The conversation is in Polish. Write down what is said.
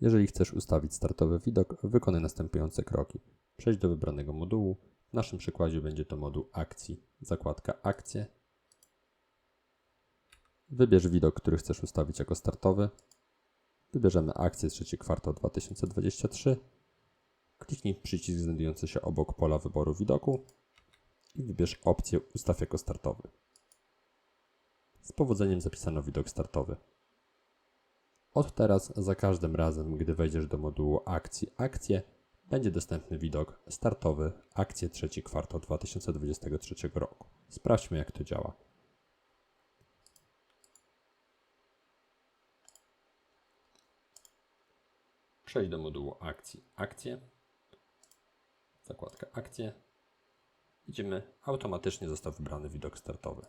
Jeżeli chcesz ustawić startowy widok, wykonaj następujące kroki. Przejdź do wybranego modułu. W naszym przykładzie będzie to moduł akcji. Zakładka akcje. Wybierz widok, który chcesz ustawić jako startowy. Wybierzemy akcję trzeci kwartał 2023. Kliknij przycisk znajdujący się obok pola wyboru widoku i wybierz opcję Ustaw jako startowy. Z powodzeniem zapisano widok startowy. Od teraz za każdym razem, gdy wejdziesz do modułu akcji akcje, będzie dostępny widok startowy akcje trzeci kwartał 2023 roku. Sprawdźmy jak to działa. Przejdź do modułu akcji akcje. Zakładka akcje. Widzimy, automatycznie został wybrany widok startowy.